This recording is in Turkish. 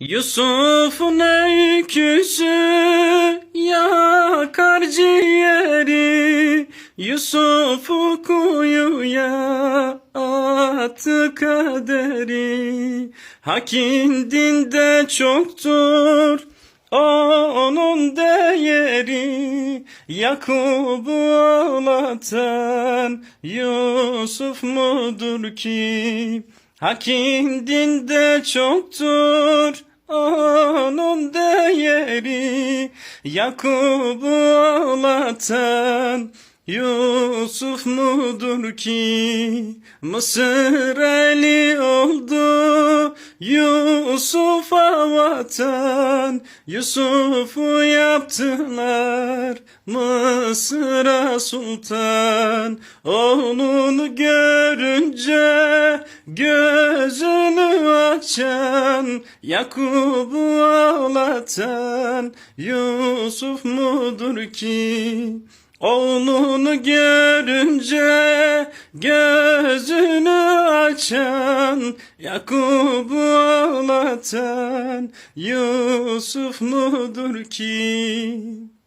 Yusuf'un öyküsü yakar ciğeri. Yusuf'u kuyuya attı kaderi. Hakin dinde çoktur onun değeri. Yakub'u ağlatan Yusuf mudur ki? Hakim dinde çoktur onun değeri Yakub'u ağlatan Yusuf mudur ki? Mısır eli oldu Yusuf'a vatan. Yusuf'u yaptılar Mısır'a sultan. Onu görünce gözünü açan Yakub'u ağlatan Yusuf mudur ki Oğlunu görünce gözünü açan Yakub'u ağlatan Yusuf mudur ki?